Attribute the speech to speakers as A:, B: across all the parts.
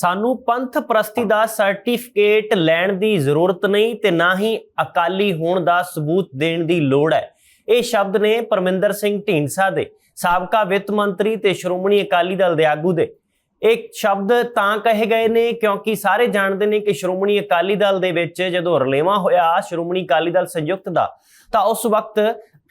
A: ਸਾਨੂੰ ਪੰਥ ਪ੍ਰਸਤੀ ਦਾ ਸਰਟੀਫਿਕੇਟ ਲੈਣ ਦੀ ਜ਼ਰੂਰਤ ਨਹੀਂ ਤੇ ਨਾ ਹੀ ਅਕਾਲੀ ਹੋਣ ਦਾ ਸਬੂਤ ਦੇਣ ਦੀ ਲੋੜ ਹੈ। ਇਹ ਸ਼ਬਦ ਨੇ ਪਰਮਿੰਦਰ ਸਿੰਘ ਢੀਂਡਸਾ ਦੇ ਸਾਬਕਾ ਵਿੱਤ ਮੰਤਰੀ ਤੇ ਸ਼੍ਰੋਮਣੀ ਅਕਾਲੀ ਦਲ ਦੇ ਆਗੂ ਦੇ। ਇਹ ਸ਼ਬਦ ਤਾਂ ਕਹੇ ਗਏ ਨੇ ਕਿਉਂਕਿ ਸਾਰੇ ਜਾਣਦੇ ਨੇ ਕਿ ਸ਼੍ਰੋਮਣੀ ਅਕਾਲੀ ਦਲ ਦੇ ਵਿੱਚ ਜਦੋਂ ਰਲੇਵਾਂ ਹੋਇਆ, ਸ਼੍ਰੋਮਣੀ ਅਕਾਲੀ ਦਲ ਸੰਯੁਕਤ ਦਾ, ਤਾਂ ਉਸ ਵਕਤ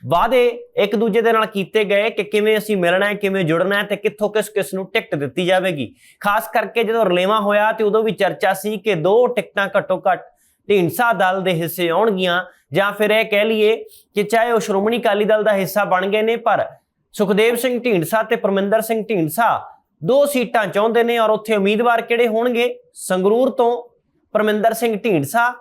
A: ਵਾਅਦੇ ਇੱਕ ਦੂਜੇ ਦੇ ਨਾਲ ਕੀਤੇ ਗਏ ਕਿ ਕਿਵੇਂ ਅਸੀਂ ਮਿਲਣਾ ਹੈ, ਕਿਵੇਂ ਜੁੜਨਾ ਹੈ ਤੇ ਕਿੱਥੋਂ ਕਿਸ ਕਿਸ ਨੂੰ ਟਿਕਟ ਦਿੱਤੀ ਜਾਵੇਗੀ। ਖਾਸ ਕਰਕੇ ਜਦੋਂ ਰਲੇਵਾਂ ਹੋਇਆ ਤੇ ਉਦੋਂ ਵੀ ਚਰਚਾ ਸੀ ਕਿ ਦੋ ਟਿਕਟਾਂ ਘੱਟੋ ਘੱਟ ਢੀਂਡਸਾ ਦਲ ਦੇ ਹਿੱਸੇ ਆਉਣਗੀਆਂ ਜਾਂ ਫਿਰ ਇਹ ਕਹਿ ਲਈਏ ਕਿ ਚਾਹੇ ਉਹ ਸ਼੍ਰੋਮਣੀ ਅਕਾਲੀ ਦਲ ਦਾ ਹਿੱਸਾ ਬਣ ਗਏ ਨੇ, ਪਰ ਸੁਖਦੇਵ ਸਿੰਘ ਢੀਂਡਸਾ ਤੇ ਪਰਮਿੰਦਰ ਸਿੰਘ ਢੀਂਡਸਾ ਦੋ ਸੀਟਾਂ ਚਾਹੁੰਦੇ ਨੇ ਔਰ ਉੱਥੇ ਉਮੀਦਵਾਰ ਕਿਹੜੇ ਹੋਣਗੇ? ਸੰਗਰੂਰ ਤੋਂ ਪਰਮਿੰਦਰ ਸਿੰਘ ਢੀਂਡਸਾ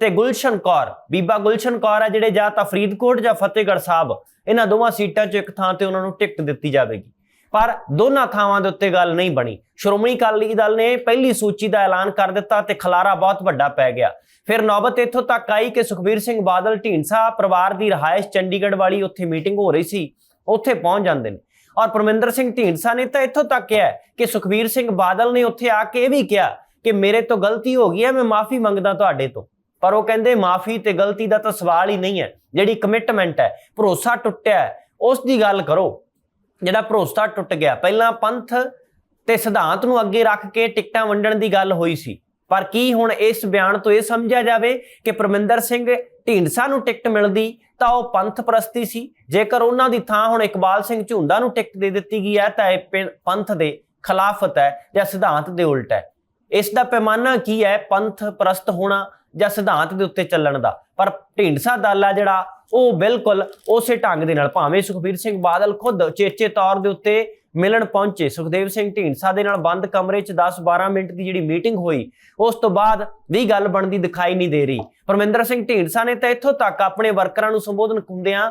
A: ਤੇ ਗੁਲਸ਼ਨ ਕੌਰ, ਬੀਬਾ ਗੁਲਸ਼ਨ ਕੌਰ ਆ ਜਿਹੜੇ ਜਾਂ ਤਾਂ ਫਰੀਦਕੋਟ ਜਾਂ ਫਤਿਹਗੜ੍ਹ ਸਾਹਿਬ, ਇਹਨਾਂ ਦੋਵਾਂ ਸੀਟਾਂ 'ਚ ਇੱਕ ਥਾਂ ਤੇ ਉਹਨਾਂ ਨੂੰ ਟਿਕਟ ਦਿੱਤੀ ਜਾਵੇਗੀ। ਪਰ ਦੋਨਾਂ ਥਾਵਾਂ ਦੇ ਉੱਤੇ ਗੱਲ ਨਹੀਂ ਬਣੀ। ਸ਼੍ਰੋਮਣੀ ਅਕਾਲੀ ਦਲ ਨੇ ਪਹਿਲੀ ਸੂਚੀ ਦਾ ਐਲਾਨ ਕਰ ਦਿੱਤਾ ਤੇ ਖਲਾਰਾ ਬਹੁਤ ਵੱਡਾ ਪੈ ਗਿਆ। ਫਿਰ ਨੌਬਤ ਇੱਥੋਂ ਤੱਕ ਆਈ ਕਿ ਸੁਖਬੀਰ ਸਿੰਘ ਬਾਦਲ, ਢੀਂਡਸਾ ਪਰਿਵਾਰ ਦੀ ਰਹਾਇਸ਼ ਚੰਡੀਗੜ੍ਹ ਵਾਲੀ ਉੱਥੇ ਮੀਟਿੰਗ ਹੋ ਰਹੀ ਸੀ, ਉੱਥੇ ਪਹੁੰਚ ਜਾਂਦੇ ਨੇ। ਔਰ ਪਰਮਿੰਦਰ ਸਿੰਘ ਢੀਂਡਸਾ ਨੇ ਤਾਂ ਇੱਥੋਂ ਤੱਕ ਕਿਹਾ ਕਿ ਸੁਖਬੀਰ ਸਿੰਘ ਬਾਦਲ ਨੇ ਉੱਥੇ ਆ ਕੇ ਇਹ ਵੀ ਕਿਹਾ ਕਿ ਮੇਰੇ ਤੋਂ ਗਲਤੀ ਹੋ ਗਈ ਹੈ, ਮੈਂ ਮਾਫੀ ਮੰਗਦਾ ਤੁਹਾਡੇ ਤੋਂ। ਪਰ ਉਹ ਕਹਿੰਦੇ ਮਾਫੀ ਤੇ ਗਲਤੀ ਦਾ ਤਾਂ ਸਵਾਲ ਹੀ ਨਹੀਂ ਹੈ, ਜਿਹੜੀ ਕਮਿਟਮੈਂਟ ਹੈ, ਭਰੋਸਾ ਟੁੱਟਿਆ ਉਸ ਦੀ ਗੱਲ ਕਰੋ। ਜਿਹੜਾ ਭਰੋਸਾ ਟੁੱਟ ਗਿਆ, ਪਹਿਲਾਂ ਪੰਥ ਤੇ ਸਿਧਾਂਤ ਨੂੰ ਅੱਗੇ ਰੱਖ ਕੇ ਟਿਕਟਾਂ ਵੰਡਣ ਦੀ ਗੱਲ ਹੋਈ ਸੀ। ਪਰ ਕੀ ਹੁਣ ਇਸ ਬਿਆਨ ਤੋਂ ਇਹ ਸਮਝਿਆ ਜਾਵੇ ਕਿ ਪਰਮਿੰਦਰ ਸਿੰਘ ਢੀਂਡਸਾ ਨੂੰ ਟਿਕਟ ਮਿਲਦੀ, ਤਾਂ ਉਹ ਪੰਥ ਪ੍ਰਸਤੀ ਸੀ। ਜੇਕਰ ਉਹਨਾਂ ਦੀ ਥਾਂ ਹੁਣ ਇਕਬਾਲ ਸਿੰਘ ਝੁੰਦਾ ਨੂੰ ਟਿਕਟ ਦੇ ਦਿੱਤੀ ਗਈ ਹੈ, ਤਾਂ ਇਹ ਪਿੰ- ਪੰਥ ਦੇ ਖਿਲਾਫਤ ਹੈ ਜਾਂ ਸਿਧਾਂਤ ਦੇ ਉਲਟ ਹੈ। ਇਸ ਦਾ ਪੈਮਾਨਾ ਕੀ ਹੈ? ਪੰਥ ਪ੍ਰਸਤ ਹੋਣਾ ਜਾਂ ਸਿਧਾਂਤ ਦੇ ਉੱਤੇ ਚੱਲਣ ਦਾ। ਪਰ ਢੀਂਡਸਾ ਦਲ ਆ ਜਿਹੜਾ, ਉਹ ਬਿਲਕੁਲ ਉਸੇ ਢੰਗ ਦੇ ਨਾਲ, ਭਾਵੇਂ ਸੁਖਬੀਰ ਸਿੰਘ ਬਾਦਲ ਖੁਦ ਚੇਚੇ ਤੌਰ ਦੇ ਉੱਤੇ ਮਿਲਣ ਪਹੁੰਚੇ, ਸੁਖਦੇਵ ਸਿੰਘ ਢੀਂਡਸਾ ਦੇ ਨਾਲ ਬੰਦ ਕਮਰੇ 'ਚ 10-12 ਮਿੰਟ ਦੀ ਜਿਹੜੀ ਮੀਟਿੰਗ ਹੋਈ, ਉਸ ਤੋਂ ਬਾਅਦ ਵੀ ਗੱਲ ਬਣਦੀ ਦਿਖਾਈ ਨਹੀਂ ਦੇ ਰਹੀ। ਪਰਮਿੰਦਰ ਸਿੰਘ ਢੀਂਡਸਾ ਨੇ ਤਾਂ ਇੱਥੋਂ ਤੱਕ ਆਪਣੇ ਵਰਕਰਾਂ ਨੂੰ ਸੰਬੋਧਨ ਹੁੰਦਿਆਂ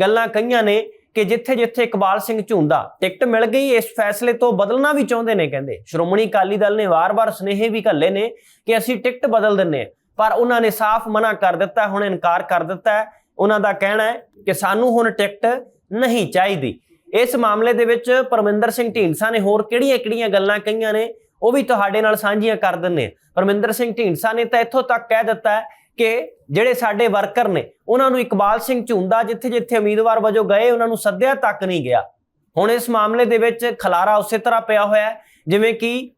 A: ਗੱਲਾਂ ਕਹੀਆਂ ਨੇ ਕਿ ਜਿੱਥੇ-ਜਿੱਥੇ ਇਕਬਾਲ ਸਿੰਘ ਝੁੰਦਾ, ਟਿਕਟ ਮਿਲ ਗਈ, ਇਸ ਫੈਸਲੇ ਤੋਂ ਬਦਲਣਾ ਵੀ ਚਾਹੁੰਦੇ ਨੇ, ਕਹਿੰਦੇ। ਸ਼੍ਰੋਮਣੀ ਅਕਾਲੀ ਦਲ ਨੇ ਵਾਰ-ਵਾਰ ਸੁਨੇਹੇ ਵੀ ਘੱਲੇ ਨੇ ਕਿ ਅਸੀਂ ਟਿਕਟ ਬਦਲ ਦਿੰਨੇ ਹਾਂ। ਪਰ ਉਹਨਾਂ ਨੇ ਸਾਫ਼ ਮਨਾ ਕਰ ਦਿੱਤਾ, ਹੁਣ ਇਨਕਾਰ ਕਰ ਦਿੱਤਾ ਉਹਨਾਂ ਦਾ ਕਹਿਣਾ ਹੈ ਕਿ ਸਾਨੂੰ ਹੁਣ ਟਿਕਟ ਨਹੀਂ ਚਾਹੀਦੀ। ਇਸ ਮਾਮਲੇ ਦੇ ਵਿੱਚ ਪਰਮਿੰਦਰ ਸਿੰਘ ਢੀਂਡਸਾ ਨੇ ਹੋਰ ਕਿਹੜੀਆਂ-ਕਿਹੜੀਆਂ ਗੱਲਾਂ ਕਹੀਆਂ ਨੇ, ਉਹ ਵੀ ਤੁਹਾਡੇ ਨਾਲ ਸਾਂਝੀਆਂ ਕਰ ਦਿੰਨੇ ਹਾਂ। ਪਰਮਿੰਦਰ ਸਿੰਘ ਢੀਂਡਸਾ ਨੇ ਤਾਂ ਇੱਥੋਂ ਤੱਕ ਕਹਿ ਦਿੱਤਾ ਕਿ ਜਿਹੜੇ ਸਾਡੇ ਵਰਕਰ ਨੇ, ਉਹਨਾਂ ਨੂੰ ਇਕਬਾਲ ਸਿੰਘ ਝੁੰਦਾ ਜਿੱਥੇ-ਜਿੱਥੇ ਉਮੀਦਵਾਰ ਵਜੋਂ ਗਏ, ਉਹਨਾਂ ਨੂੰ ਸੱਦਿਆ ਤੱਕ ਨਹੀਂ ਗਿਆ। ਹੁਣ ਇਸ ਮਾਮਲੇ ਦੇ ਵਿੱਚ ਖਲਾਰਾ ਉਸੇ ਤਰ੍ਹਾਂ ਪਿਆ ਹੋਇਆ ਜਿਵੇਂ ਕਿ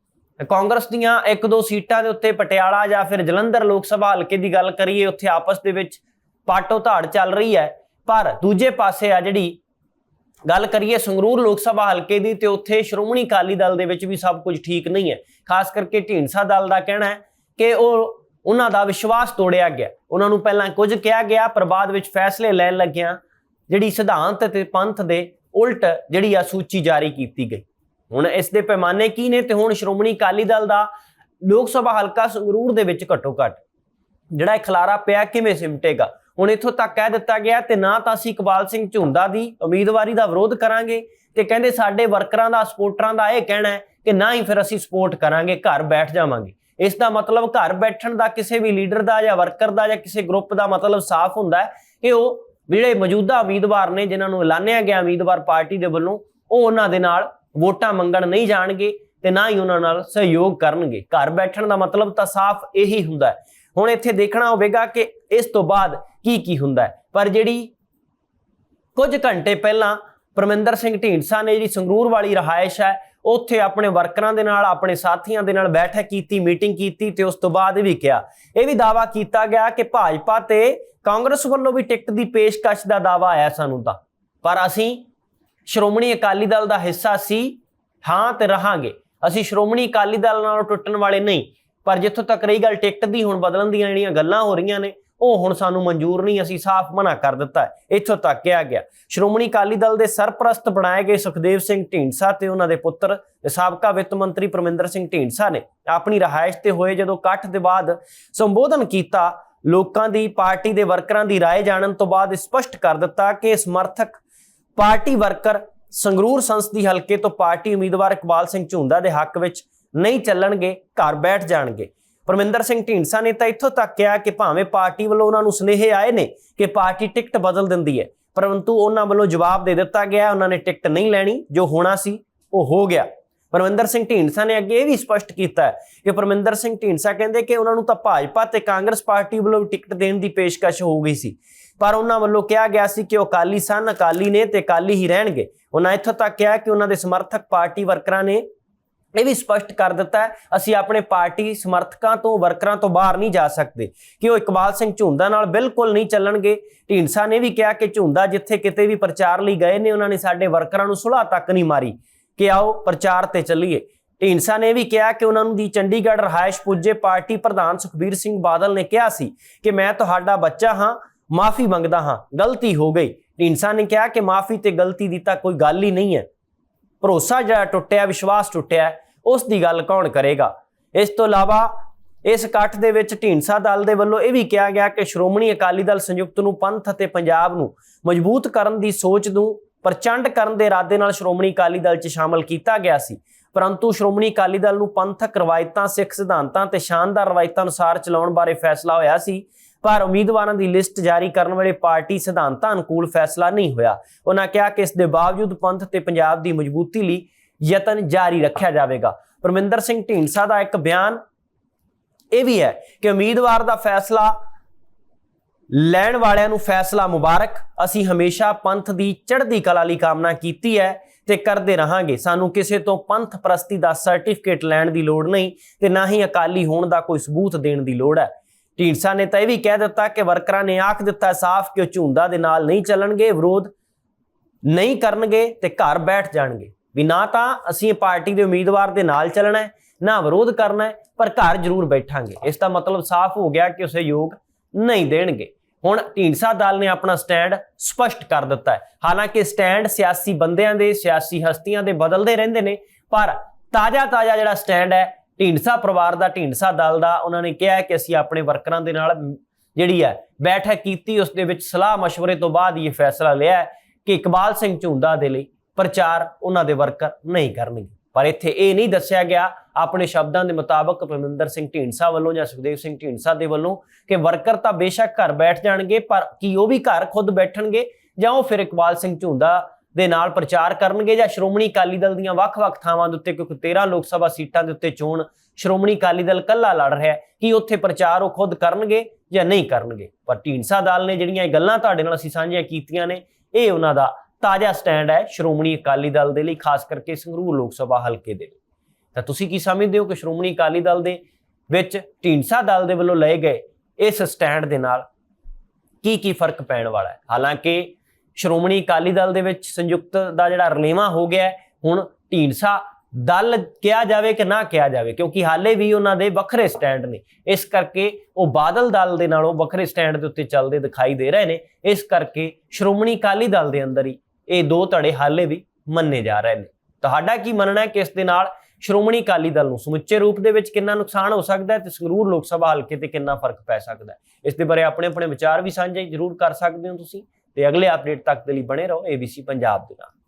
A: ਕਾਂਗਰਸ ਦੀਆਂ ਇੱਕ ਦੋ ਸੀਟਾਂ ਦੇ ਉੱਤੇ ਪਟਿਆਲਾ ਜਾਂ ਫਿਰ ਜਲੰਧਰ ਲੋਕ ਸਭਾ ਹਲਕੇ ਦੀ ਗੱਲ ਕਰੀਏ, ਉੱਥੇ ਆਪਸ ਦੇ ਵਿੱਚ ਪਾਟੋ ਧਾੜ ਚੱਲ ਰਹੀ ਹੈ। ਪਰ ਦੂਜੇ ਪਾਸੇ ਆ ਜਿਹੜੀ ਗੱਲ ਕਰੀਏ ਸੰਗਰੂਰ ਲੋਕ ਸਭਾ ਹਲਕੇ ਦੀ ਤੇ ਉੱਥੇ ਸ਼੍ਰੋਮਣੀ ਅਕਾਲੀ ਦਲ ਦੇ ਵਿੱਚ ਵੀ ਸਭ ਕੁਝ ਠੀਕ ਨਹੀਂ ਹੈ। ਖਾਸ ਕਰਕੇ ਢੀਂਡਸਾ ਦਲ ਦਾ ਕਹਿਣਾ ਹੈ ਕਿ ਉਹ, ਉਹਨਾਂ ਦਾ ਵਿਸ਼ਵਾਸ ਤੋੜਿਆ ਗਿਆ। ਉਹਨਾਂ ਨੂੰ ਪਹਿਲਾਂ ਕੁਝ ਕਿਹਾ ਗਿਆ, ਪਰ ਬਾਅਦ ਵਿੱਚ ਫੈਸਲੇ ਲੈਣ ਲੱਗਿਆਂ ਜਿਹੜੀ ਸਿਧਾਂਤ ਤੇ ਪੰਥ ਦੇ ਉਲਟ ਜਿਹੜੀ ਆ ਸੂਚੀ ਜਾਰੀ ਕੀਤੀ ਗਈ। ਹੁਣ ਇਸ ਦੇ ਪੈਮਾਨੇ ਕੀ ਨੇ ਤੇ ਹੁਣ ਸ਼੍ਰੋਮਣੀ ਅਕਾਲੀ ਦਲ ਦਾ ਲੋਕ ਸਭਾ ਹਲਕਾ ਸੰਗਰੂਰ ਦੇ ਵਿੱਚ ਘੱਟੋ ਘੱਟ ਜਿਹੜਾ ਇਹ ਖਲਾਰਾ ਪਿਆ ਕਿਵੇਂ ਸਿਮਟੇਗਾ? ਹੁਣ ਇੱਥੋਂ ਤੱਕ ਕਹਿ ਦਿੱਤਾ ਗਿਆ ਤੇ ਨਾ ਤਾਂ ਅਸੀਂ ਇਕਬਾਲ ਸਿੰਘ ਝੁੰਦਾ ਦੀ ਉਮੀਦਵਾਰੀ ਦਾ ਵਿਰੋਧ ਕਰਾਂਗੇ ਤੇ ਕਹਿੰਦੇ ਸਾਡੇ ਵਰਕਰਾਂ ਦਾ, ਸਪੋਰਟਰਾਂ ਦਾ ਇਹ ਕਹਿਣਾ ਹੈ ਕਿ ਨਾ ਹੀ ਫਿਰ ਅਸੀਂ ਸਪੋਰਟ ਕਰਾਂਗੇ, ਘਰ ਬੈਠ ਜਾਵਾਂਗੇ। ਇਸ ਦਾ ਮਤਲਬ ਘਰ ਬੈਠਣ ਦਾ, ਕਿਸੇ ਵੀ ਲੀਡਰ ਦਾ ਜਾਂ ਵਰਕਰ ਦਾ ਜਾਂ ਕਿਸੇ ਗਰੁੱਪ ਦਾ ਮਤਲਬ ਸਾਫ਼ ਹੁੰਦਾ ਹੈ ਕਿ ਉਹ ਜਿਹੜੇ ਮੌਜੂਦਾ ਉਮੀਦਵਾਰ ਨੇ, ਜਿਨ੍ਹਾਂ ਨੂੰ ਐਲਾਨਿਆ ਗਿਆ ਉਮੀਦਵਾਰ ਪਾਰਟੀ ਦੇ ਵੱਲੋਂ, ਉਹ ਉਹਨਾਂ ਦੇ ਨਾਲ ਵੋਟਾਂ ਮੰਗਣ ਨਹੀਂ ਜਾਣਗੇ ਤੇ ਨਾ ਹੀ ਉਹਨਾਂ ਨਾਲ ਸਹਿਯੋਗ ਕਰਨਗੇ। ਘਰ ਬੈਠਣ ਦਾ ਮਤਲਬ ਤਾਂ ਸਾਫ਼ ਇਹੀ ਹੁੰਦਾ ਹੈ। ਹੁਣ ਇੱਥੇ ਦੇਖਣਾ ਹੋਵੇਗਾ ਕਿ ਇਸ ਤੋਂ ਬਾਅਦ ਕੀ ਕੀ ਹੁੰਦਾ ਹੈ। ਪਰ ਜਿਹੜੀ ਕੁਝ ਘੰਟੇ ਪਹਿਲਾਂ ਪਰਮਿੰਦਰ ਸਿੰਘ ਢੀਂਡਸਾ ਨੇ ਜਿਹੜੀ ਸੰਗਰੂਰ ਵਾਲੀ ਰਹਾਇਸ਼ ਹੈ, ਉੱਥੇ ਆਪਣੇ ਵਰਕਰਾਂ ਦੇ ਨਾਲ, ਆਪਣੇ ਸਾਥੀਆਂ ਦੇ ਨਾਲ ਬੈਠਕ ਕੀਤੀ, ਮੀਟਿੰਗ ਕੀਤੀ ਤੇ ਉਸ ਤੋਂ ਬਾਅਦ ਇਹ ਵੀ ਕਿਹਾ। ਇਹ ਵੀ ਦਾਵਾ ਕੀਤਾ ਗਿਆ ਕਿ ਭਾਜਪਾ ਤੇ ਕਾਂਗਰਸ ਵੱਲੋਂ ਵੀ ਟਿਕਟ ਦੀ ਪੇਸ਼ਕਸ਼ ਦਾ ਦਾਵਾ ਆਇਆ ਸਾਨੂੰ ਤਾਂ। ਪਰ ਅਸੀਂ ਸ਼੍ਰੋਮਣੀ ਅਕਾਲੀ ਦਲ ਦਾ ਹਿੱਸਾ ਸੀ ਹਾਂ ਤੇ ਰਹਾਂਗੇ ਅਸੀਂ ਸ਼੍ਰੋਮਣੀ ਅਕਾਲੀ ਦਲ ਨਾਲੋਂ ਟੁੱਟਣ ਵਾਲੇ ਨਹੀਂ ਪਰ ਜਿੱਥੋਂ ਤੱਕ ਰਹੀ ਗੱਲ ਟਿਕਟ ਦੀ ਹੁਣ ਬਦਲਣ ਦੀਆਂ ਜਿਹੜੀਆਂ ਗੱਲਾਂ ਹੋ ਰਹੀਆਂ ਨੇ ਉਹ ਹੁਣ ਸਾਨੂੰ ਮਨਜ਼ੂਰ ਨਹੀਂ ਅਸੀਂ ਸਾਫ਼ ਮਨਾ ਕਰ ਦਿੱਤਾ ਹੈ ਇੱਥੋਂ ਤੱਕ ਕਿਹਾ ਗਿਆ ਸ਼੍ਰੋਮਣੀ ਅਕਾਲੀ ਦਲ ਦੇ ਸਰਪ੍ਰਸਤ ਬਣਾਏ ਗਏ ਸੁਖਦੇਵ ਸਿੰਘ ਢੀਂਡਸਾ ਤੇ ਉਹਨਾਂ ਦੇ ਪੁੱਤਰ ਤੇ ਸਾਬਕਾ ਵਿੱਤ ਮੰਤਰੀ ਪਰਮਿੰਦਰ ਸਿੰਘ ਢੀਂਡਸਾ ਨੇ ਆਪਣੀ ਰਹਾਇਸ਼ ਤੇ ਹੋਏ ਜਦੋਂ ਇਕੱਠ ਦੇ ਬਾਅਦ ਸੰਬੋਧਨ ਕੀਤਾ ਲੋਕਾਂ ਦੀ ਪਾਰਟੀ ਦੇ ਵਰਕਰਾਂ ਦੀ رائے ਜਾਣਨ ਤੋਂ ਬਾਅਦ ਸਪਸ਼ਟ ਕਰ ਦਿੱਤਾ ਕਿ ਸਮਰਥਕ ਪਾਰਟੀ ਵਰਕਰ ਸੰਗਰੂਰ ਸੰਸਦੀ ਹਲਕੇ ਤੋਂ ਪਾਰਟੀ ਉਮੀਦਵਾਰ ਇਕਬਾਲ ਸਿੰਘ ਝੁੰਦਾ ਦੇ ਹੱਕ ਵਿੱਚ ਨਹੀਂ ਚੱਲਣਗੇ, ਘਰ ਬੈਠ ਜਾਣਗੇ। ਪਰਮਿੰਦਰ ਸਿੰਘ ਢੀਂਡਸਾ ਨੇ ਤਾਂ ਇੱਥੋਂ ਤੱਕ ਕਿਹਾ ਕਿ ਭਾਵੇਂ ਪਾਰਟੀ ਵੱਲੋਂ ਉਹਨਾਂ ਨੂੰ ਸੁਨੇਹੇ ਆਏ ਨੇ ਕਿ ਪਾਰਟੀ ਟਿਕਟ ਬਦਲ ਦਿੰਦੀ ਹੈ, ਪਰੰਤੂ ਉਹਨਾਂ ਵੱਲੋਂ ਜਵਾਬ ਦੇ ਦਿੱਤਾ ਗਿਆ, ਉਹਨਾਂ ਨੇ ਟਿਕਟ ਨਹੀਂ ਲੈਣੀ, ਜੋ ਹੋਣਾ ਸੀ, ਉਹ ਹੋ ਗਿਆ। ਪਰਮਿੰਦਰ ਸਿੰਘ ਢੀਂਡਸਾ ਨੇ ਅੱਗੇ ਇਹ ਵੀ ਸਪਸ਼ਟ ਕੀਤਾ ਕਿ ਪਰਮਿੰਦਰ ਸਿੰਘ ਢੀਂਡਸਾ ਕਹਿੰਦੇ ਕਿ ਉਹਨਾਂ ਨੂੰ ਤਾਂ ਭਾਜਪਾ ਤੇ ਕਾਂਗਰਸ ਪਾਰਟੀ ਵੱਲੋਂ ਟਿਕਟ ਦੇਣ ਦੀ ਪੇਸ਼ਕਸ਼ ਹੋ ਗਈ ਸੀ। ਪਰ ਉਹਨਾਂ ਵੱਲੋਂ ਕਿਹਾ ਗਿਆ ਸੀ ਕਿ ਉਹ ਅਕਾਲੀ ਸਨ, ਅਕਾਲੀ ਨੇ ਤੇ ਅਕਾਲੀ ਹੀ ਰਹਿਣਗੇ। ਉਹਨਾਂ ਇੱਥੋਂ ਤੱਕ ਕਿਹਾ ਕਿ ਉਹਨਾਂ ਦੇ ਸਮਰਥਕ ਪਾਰਟੀ ਵਰਕਰਾਂ ਨੇ ਇਹ ਵੀ ਸਪਸ਼ਟ ਕਰ ਦਿੱਤਾ ਹੈ, ਅਸੀਂ ਆਪਣੇ ਪਾਰਟੀ ਸਮਰਥਕਾਂ ਤੋਂ, ਵਰਕਰਾਂ ਤੋਂ ਬਾਹਰ ਨਹੀਂ ਜਾ ਸਕਦੇ। ਕਿ ਉਹ ਇਕਬਾਲ ਸਿੰਘ ਝੁੰਦਾ ਨਾਲ ਬਿਲਕੁਲ ਨਹੀਂ ਚੱਲਣਗੇ। ਢੀਂਡਸਾ ਨੇ ਵੀ ਕਿਹਾ ਕਿ ਝੁੰਦਾ ਜਿੱਥੇ ਕਿਤੇ ਵੀ ਪ੍ਰਚਾਰ ਲਈ ਗਏ ਨੇ, ਉਹਨਾਂ ਨੇ ਸਾਡੇ ਵਰਕਰਾਂ ਨੂੰ ਸੁਲਾਹ ਤੱਕ ਨਹੀਂ ਮਾਰੀ। ਕਿ ਆਓ ਪ੍ਰਚਾਰ ਤੇ ਚੱਲੀਏ। ਢੀਂਡਸਾ ਨੇ ਵੀ ਕਿਹਾ ਕਿ ਉਹਨਾਂ ਨੂੰ ਦੀ ਚੰਡੀਗੜ੍ਹ ਰਹਾਇਸ਼ ਪੁੱਜੇ ਪਾਰਟੀ ਪ੍ਰਧਾਨ ਸੁਖਬੀਰ ਸਿੰਘ ਬਾਦਲ ਨੇ ਕਿਹਾ ਸੀ ਕਿ ਮੈਂ ਤੁਹਾਡਾ ਬੱਚਾ ਹਾਂ, ਮਾਫੀ ਮੰਗਦਾ ਹਾਂ, ਗਲਤੀ ਹੋ ਗਈ। ਢੀਂਡਸਾ ਨੇ ਕਿਹਾ ਕਿ ਮਾਫੀ ਤੇ ਗਲਤੀ ਦੀ ਤਾਂ ਕੋਈ ਗੱਲ ਹੀ ਨਹੀਂ ਹੈ। ਭਰੋਸਾ ਜਿਹੜਾ ਟੁੱਟਿਆ, ਵਿਸ਼ਵਾਸ ਟੁੱਟਿਆ, ਉਸ ਦੀ ਗੱਲ ਕੌਣ ਕਰੇਗਾ? ਇਸ ਤੋਂ ਇਲਾਵਾ ਇਸ ਇਕੱਠ ਦੇ ਵਿੱਚ ਢੀਂਡਸਾ ਦਲ ਦੇ ਵੱਲੋਂ ਇਹ ਵੀ ਕਿਹਾ ਗਿਆ ਕਿ ਸ਼੍ਰੋਮਣੀ ਅਕਾਲੀ ਦਲ ਸੰਯੁਕਤ ਨੂੰ ਪੰਥ ਅਤੇ ਪੰਜਾਬ ਨੂੰ ਮਜ਼ਬੂਤ ਕਰਨ ਦੀ ਸੋਚ ਨੂੰ ਪ੍ਰਚੰਡ ਕਰਨ ਦੇ ਇਰਾਦੇ ਨਾਲ ਸ਼੍ਰੋਮਣੀ ਅਕਾਲੀ ਦਲ 'ਚ ਸ਼ਾਮਲ ਕੀਤਾ ਗਿਆ ਸੀ। ਪਰੰਤੂ ਸ਼੍ਰੋਮਣੀ ਅਕਾਲੀ ਦਲ ਨੂੰ ਪੰਥਕ ਰਵਾਇਤਾਂ, ਸਿੱਖ ਸਿਧਾਂਤਾਂ ਤੇ ਸ਼ਾਨਦਾਰ ਰਵਾਇਤਾਂ ਅਨੁਸਾਰ ਚਲਾਉਣ ਬਾਰੇ ਫੈਸਲਾ ਹੋਇਆ ਸੀ। ਪਰ ਉਮੀਦਵਾਰਾਂ ਦੀ ਲਿਸਟ ਜਾਰੀ ਕਰਨ ਵੇਲੇ ਪਾਰਟੀ ਸਿਧਾਂਤਾਂ ਅਨੁਕੂਲ ਫੈਸਲਾ ਨਹੀਂ ਹੋਇਆ। ਉਹਨਾਂ ਕਿਹਾ ਕਿ ਇਸ ਦੇ ਬਾਵਜੂਦ ਪੰਥ ਤੇ ਪੰਜਾਬ ਦੀ ਮਜ਼ਬੂਤੀ ਲਈ ਯਤਨ ਜਾਰੀ ਰੱਖਿਆ ਜਾਵੇਗਾ। ਪਰਮਿੰਦਰ ਸਿੰਘ ਢੀਂਡਸਾ ਦਾ ਇੱਕ ਬਿਆਨ ਇਹ ਵੀ ਹੈ ਕਿ ਉਮੀਦਵਾਰ ਦਾ ਫੈਸਲਾ ਲੈਣ ਵਾਲਿਆਂ ਨੂੰ ਫੈਸਲਾ ਮੁਬਾਰਕ। ਅਸੀਂ ਹਮੇਸ਼ਾ ਪੰਥ ਦੀ ਚੜ੍ਹਦੀ ਕਲਾ ਲਈ ਕਾਮਨਾ ਕੀਤੀ ਹੈ ਤੇ ਕਰਦੇ ਰਹਾਂਗੇ। ਸਾਨੂੰ ਕਿਸੇ ਤੋਂ ਪੰਥ ਪ੍ਰਸਤੀ ਦਾ ਸਰਟੀਫਿਕੇਟ ਲੈਣ ਦੀ ਲੋੜ ਨਹੀਂ ਤੇ ਨਾ ਹੀ ਅਕਾਲੀ ਹੋਣ ਦਾ ਕੋਈ ਸਬੂਤ ਦੇਣ ਦੀ ਲੋੜ ਹੈ। ਢੀਂਡਸਾ ਨੇ ਤਾਂ ਇਹ ਵੀ ਕਹਿ ਦਿੱਤਾ ਕਿ ਵਰਕਰਾਂ ਨੇ ਆਖ ਦਿੱਤਾ ਸਾਫ਼ ਕਿ ਉਹ ਝੁੰਦਾ ਦੇ ਨਾਲ ਨਹੀਂ ਚੱਲਣਗੇ, ਵਿਰੋਧ ਨਹੀਂ ਕਰਨਗੇ ਤੇ ਘਰ ਬੈਠ ਜਾਣਗੇ। ਵੀ ਨਾ ਤਾਂ ਅਸੀਂ ਪਾਰਟੀ ਦੇ ਉਮੀਦਵਾਰ ਦੇ ਨਾਲ ਚੱਲਣਾ ਹੈ, ਨਾ ਵਿਰੋਧ ਕਰਨਾ ਹੈ, ਪਰ ਘਰ ਜ਼ਰੂਰ ਬੈਠਾਂਗੇ। ਇਸ ਦਾ ਮਤਲਬ ਸਾਫ਼ ਹੋ ਗਿਆ ਕਿ ਉਹ ਸਹਿਯੋਗ ਨਹੀਂ ਦੇਣਗੇ। ਹੁਣ ਢੀਂਡਸਾ ਦਲ ਨੇ ਆਪਣਾ ਸਟੈਂਡ ਸਪਸ਼ਟ ਕਰ ਦਿੱਤਾ ਹੈ। ਹਾਲਾਂਕਿ ਸਟੈਂਡ ਸਿਆਸੀ ਬੰਦਿਆਂ ਦੇ, ਸਿਆਸੀ ਹਸਤੀਆਂ ਦੇ ਬਦਲਦੇ ਰਹਿੰਦੇ ਨੇ, ਪਰ ਤਾਜ਼ਾ ਤਾਜ਼ਾ ਜਿਹੜਾ ਸਟੈਂਡ ਹੈ, ਢੀਂਡਸਾ ਪਰਿਵਾਰ ਦਾ, ਢੀਂਡਸਾ ਦਲ ਦਾ, ਉਹਨਾਂ ਨੇ ਕਿਹਾ ਕਿ ਅਸੀਂ ਆਪਣੇ ਵਰਕਰਾਂ ਦੇ ਨਾਲ ਜਿਹੜੀ ਹੈ, ਬੈਠਕ ਕੀਤੀ, ਉਸ ਦੇ ਵਿੱਚ ਸਲਾਹ مشਵਰੇ ਤੋਂ ਬਾਅਦ ਇਹ ਫੈਸਲਾ ਲਿਆ ਕਿ ਇਕਬਾਲ ਸਿੰਘ ਝੁੰਦਾ ਦੇ ਲਈ ਪ੍ਰਚਾਰ ਉਹਨਾਂ ਦੇ ਵਰਕਰ ਨਹੀਂ ਕਰਨਗੇ। ਪਰ ਇੱਥੇ ਇਹ ਨਹੀਂ ਦੱਸਿਆ ਗਿਆ ਆਪਣੇ ਸ਼ਬਦਾਂ ਦੇ ਮੁਤਾਬਕ ਪਰਮਿੰਦਰ ਸਿੰਘ ਢੀਂਡਸਾ ਵੱਲੋਂ ਜਾਂ ਸੁਖਦੇਵ ਸਿੰਘ ਢੀਂਡਸਾ ਦੇ ਵੱਲੋਂ ਕਿ ਵਰਕਰ ਤਾਂ ਬੇਸ਼ੱਕ ਘਰ ਬੈਠ ਜਾਣਗੇ, ਪਰ ਕੀ ਉਹ ਵੀ ਘਰ ਖੁਦ ਬੈਠਣਗੇ ਜਾਂ ਉਹ ਫਿਰ ਇਕਬਾਲ ਸਿੰਘ ਝੁੰਦਾ ਦੇ ਨਾਲ ਪ੍ਰਚਾਰ ਕਰਨਗੇ ਜਾਂ ਸ਼੍ਰੋਮਣੀ ਅਕਾਲੀ ਦਲ ਦੀਆਂ ਵੱਖ-ਵੱਖ ਥਾਵਾਂ ਦੇ ਉੱਤੇ ਕਿਉਂਕਿ 13 ਲੋਕ ਸਭਾ ਸੀਟਾਂ ਦੇ ਉੱਤੇ ਚੋਣ ਸ਼੍ਰੋਮਣੀ ਅਕਾਲੀ ਦਲ ਕੱਲਾ ਲੜ ਰਿਹਾ ਹੈ, ਕਿ ਉੱਥੇ ਪ੍ਰਚਾਰ ਉਹ ਖੁਦ ਕਰਨਗੇ ਜਾਂ ਨਹੀਂ ਕਰਨਗੇ? ਪਰ ਢੀਂਡਸਾ ਦਲ ਨੇ ਜਿਹੜੀਆਂ ਇਹ ਗੱਲਾਂ ਤੁਹਾਡੇ ਨਾਲ ਅਸੀਂ ਸਾਂਝੀਆਂ ਕੀਤੀਆਂ ਨੇ, ਇਹ ਉਹਨਾਂ ਦਾ ਤਾਜ਼ਾ ਸਟੈਂਡ ਹੈ ਸ਼੍ਰੋਮਣੀ ਅਕਾਲੀ ਦਲ ਦੇ ਲਈ, ਖਾਸ ਕਰਕੇ ਸੰਗਰੂਰ ਲੋਕ ਸਭਾ ਹਲਕੇ ਦੇ ਲਈ। ਤਾਂ ਤੁਸੀਂ ਕੀ ਸਮਝਦੇ ਹੋ ਕਿ ਸ਼੍ਰੋਮਣੀ ਅਕਾਲੀ ਦਲ ਦੇ ਵਿੱਚ ਢੀਂਡਸਾ ਦਲ ਦੇ ਵੱਲੋਂ ਲਏ ਗਏ ਇਸ ਸਟੈਂਡ ਦੇ ਨਾਲ ਕੀ ਕੀ ਫ਼ਰਕ ਪੈਣ ਵਾਲਾ ਹੈ? ਹਾਲਾਂਕਿ ਸ਼੍ਰੋਮਣੀ ਅਕਾਲੀ ਦਲ ਦੇ ਵਿੱਚ ਸੰਯੁਕਤ ਦਾ ਜਿਹੜਾ ਰਲੇਵਾਂ ਹੋ ਗਿਆ ਹੁਣ ਢੀਂਡਸਾ ਦਲ ਕਿਹਾ ਜਾਵੇ ਕਿ ਨਾ ਕਿਹਾ ਜਾਵੇ, ਕਿਉਂਕਿ ਹਾਲੇ ਵੀ ਉਹਨਾਂ ਦੇ ਵੱਖਰੇ ਸਟੈਂਡ ਨੇ। ਇਸ ਕਰਕੇ ਉਹ ਬਾਦਲ ਦਲ ਦੇ ਨਾਲੋਂ ਵੱਖਰੇ ਸਟੈਂਡ ਦੇ ਉੱਤੇ ਚੱਲਦੇ ਦਿਖਾਈ ਦੇ ਰਹੇ ਨੇ। ਇਸ ਕਰਕੇ ਸ਼੍ਰੋਮਣੀ ਅਕਾਲੀ ਦਲ ਦੇ ਅੰਦਰ ਹੀ ਇਹ ਦੋ ਧੜੇ ਹਾਲੇ ਵੀ ਮੰਨੇ ਜਾ ਰਹੇ ਨੇ। ਤੁਹਾਡਾ ਕੀ ਮੰਨਣਾ ਹੈ ਕਿ ਇਸ ਦੇ ਨਾਲ ਸ਼੍ਰੋਮਣੀ ਅਕਾਲੀ ਦਲ ਨੂੰ ਸਮੁੱਚੇ ਰੂਪ ਦੇ ਵਿੱਚ ਕਿੰਨਾ ਨੁਕਸਾਨ ਹੋ ਸਕਦਾ ਹੈ ਤੇ ਸੰਗਰੂਰ ਲੋਕ ਸਭਾ ਹਲਕੇ ਤੇ ਕਿੰਨਾ ਫ਼ਰਕ ਪੈ ਸਕਦਾ ਹੈ? ਇਸ ਦੇ ਬਾਰੇ ਆਪਣੇ ਆਪਣੇ ਵਿਚਾਰ ਵੀ ਸਾਂਝੇ ਜ਼ਰੂਰ ਕਰ ਸਕਦੇ ਹੋ ਤੁਸੀਂ ਤੇ ਅਗਲੇ ਅਪਡੇਟ ਤੱਕ ਦੇ ਲਈ ਬਣੇ ਰਹੋ ABC ਪੰਜਾਬ ਦੇ ਨਾਲ।